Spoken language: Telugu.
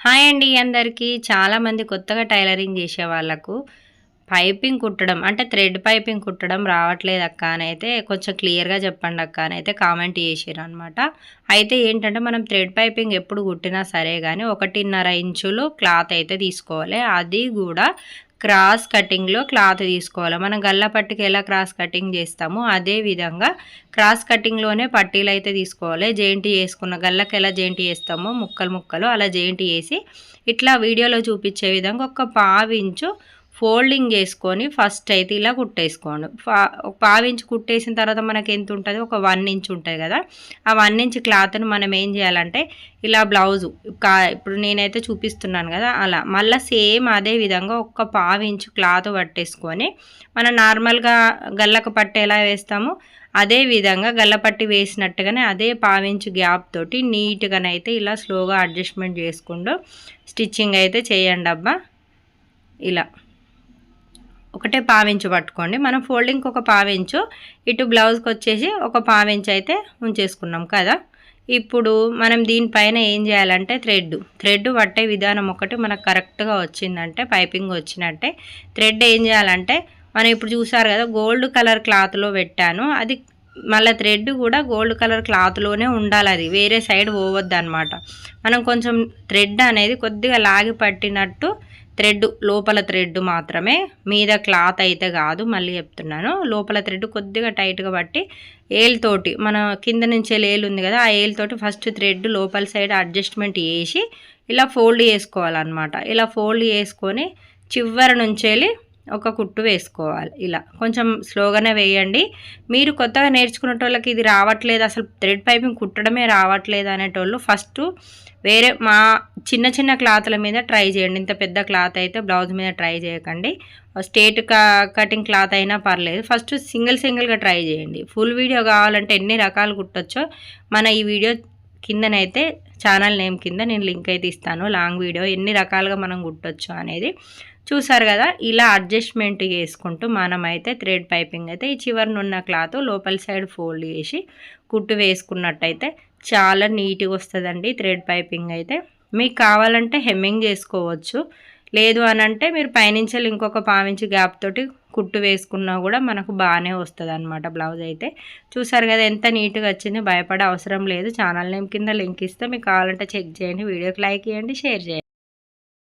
హాయ్ అండి అందరికీ. చాలామంది కొత్తగా టైలరింగ్ చేసే వాళ్ళకు పైపింగ్ కుట్టడం అంటే థ్రెడ్ పైపింగ్ కుట్టడం రావట్లేదు అక్క అని అయితే కొంచెం క్లియర్గా చెప్పండి అక్క అని అయితే కామెంట్ చేసారు అనమాట అయితే ఏంటంటే మనం థ్రెడ్ పైపింగ్ ఎప్పుడు కుట్టినా సరే కానీ ఒకటిన్నర ఇంచులు క్లాత్ అయితే తీసుకోవాలి. అది కూడా క్రాస్ కటింగ్లో క్లాత్ తీసుకోవాలి. మనం గల్ల పట్టుకి ఎలా క్రాస్ కటింగ్ చేస్తామో అదే విధంగా క్రాస్ కటింగ్లోనే పట్టీలు అయితే తీసుకోవాలి. జేంటి వేసుకున్న గల్లకి ఎలా జేంటి వేస్తామో ముక్కలు ముక్కలు అలా జేంటి వేసి ఇట్లా వీడియోలో చూపించే విధంగా ఒక పావించు ఫోల్డింగ్ చేసుకొని ఫస్ట్ అయితే ఇలా కుట్టేసుకోండి. పావించి కుట్టేసిన తర్వాత మనకి ఎంత ఉంటుంది? ఒక వన్ ఇంచ్ ఉంటుంది కదా. ఆ వన్ ఇంచ్ క్లాత్ను మనం ఏం చేయాలంటే ఇలా బ్లౌజు కా ఇప్పుడు నేనైతే చూపిస్తున్నాను కదా అలా. మళ్ళీ సేమ్ అదే విధంగా ఒక పావించు క్లాత్ పట్టేసుకొని మనం నార్మల్గా గల్లకు పట్టి ఎలా వేస్తామో అదే విధంగా గల్లపట్టి వేసినట్టుగానే అదే పావించు గ్యాప్ తోటి నీట్గానైతే ఇలా స్లోగా అడ్జస్ట్మెంట్ చేసుకుంటూ స్టిచ్చింగ్ అయితే చేయండి అబ్బా. ఇలా. ఒకటే పావించు పట్టుకోండి. మనం ఫోల్డింగ్కి ఒక పావించు ఇటు బ్లౌజ్కి వచ్చేసి ఒక పావించు అయితే ఉంచేసుకున్నాం కదా. ఇప్పుడు మనం దీనిపైన ఏం చేయాలంటే థ్రెడ్ థ్రెడ్ పట్టే విధానం ఒకటి మనకు కరెక్ట్గా వచ్చిందంటే పైపింగ్ వచ్చినట్టే థ్రెడ్ ఏం చేయాలంటే మనం ఇప్పుడు చూసారు కదా గోల్డ్ కలర్ క్లాత్లో పెట్టాను. అది మళ్ళీ థ్రెడ్ కూడా గోల్డ్ కలర్ క్లాత్లోనే ఉండాలి అది. వేరే సైడ్ పోవద్దు అనమాట మనం కొంచెం థ్రెడ్ అనేది కొద్దిగా లాగి పట్టినట్టు థ్రెడ్ లోపల థ్రెడ్ మాత్రమే. మీద క్లాత్ అయితే కాదు మళ్ళీ చెప్తున్నాను. లోపల థ్రెడ్ కొద్దిగా టైట్గా పట్టి ఏల్తోటి మన కింద నుంచి ఏలు ఉంది కదా ఆ ఏల్తోటి ఫస్ట్ థ్రెడ్ లోపల సైడ్ అడ్జస్ట్మెంట్ చేసి ఇలా ఫోల్డ్ చేసుకోవాలన్నమాట. ఇలా ఫోల్డ్ చేసుకొని చివరి నుంచి ఒక కుట్టు వేసుకోవాలి. ఇలా కొంచెం స్లోగానే వేయండి. మీరు కొత్తగా నేర్చుకునేటోళ్ళకి ఇది రావట్లేదు అసలు థ్రెడ్ పైపింగ్ కుట్టడమే రావట్లేదు అనేటోళ్ళు ఫస్ట్ వేరే మా చిన్న చిన్న క్లాత్ల మీద ట్రై చేయండి. ఇంత పెద్ద క్లాత్ అయితే బ్లౌజ్ మీద ట్రై చేయకండి. స్టేట్ కటింగ్ క్లాత్ అయినా పర్లేదు. ఫస్ట్ సింగిల్ సింగిల్గా ట్రై చేయండి. ఫుల్ వీడియో కావాలంటే ఎన్ని రకాలు కుట్టొచ్చో మన ఈ వీడియో కిందనైతే ఛానల్ నేమ్ కింద నేను లింక్ అయితే ఇస్తాను. లాంగ్ వీడియో ఎన్ని రకాలుగా మనం కుట్టొచ్చు అనేది చూసారు కదా? ఇలా అడ్జస్ట్మెంట్ చేసుకుంటూ మనమైతే థ్రెడ్ పైపింగ్ అయితే ఈ చివరినున్న క్లాత్ లోపల సైడ్ ఫోల్డ్ చేసి కుట్టు వేసుకున్నట్టయితే చాలా నీట్గా వస్తుందండి థ్రెడ్ పైపింగ్ అయితే. మీకు కావాలంటే హెమ్మింగ్ చేసుకోవచ్చు. లేదు అని అంటే మీరు పైనుంచి ఇంకొక పావించి గ్యాప్ తోటి కుట్టు వేసుకున్నా కూడా మనకు బాగానే వస్తుంది అనమాట బ్లౌజ్ అయితే. చూసారు కదా ఎంత నీట్గా వచ్చింది భయపడే అవసరం లేదు. ఛానల్ నేమ్ కింద లింక్ ఇస్తే మీకు కావాలంటే చెక్ చేయండి. వీడియోకి లైక్ చేయండి షేర్ చేయండి.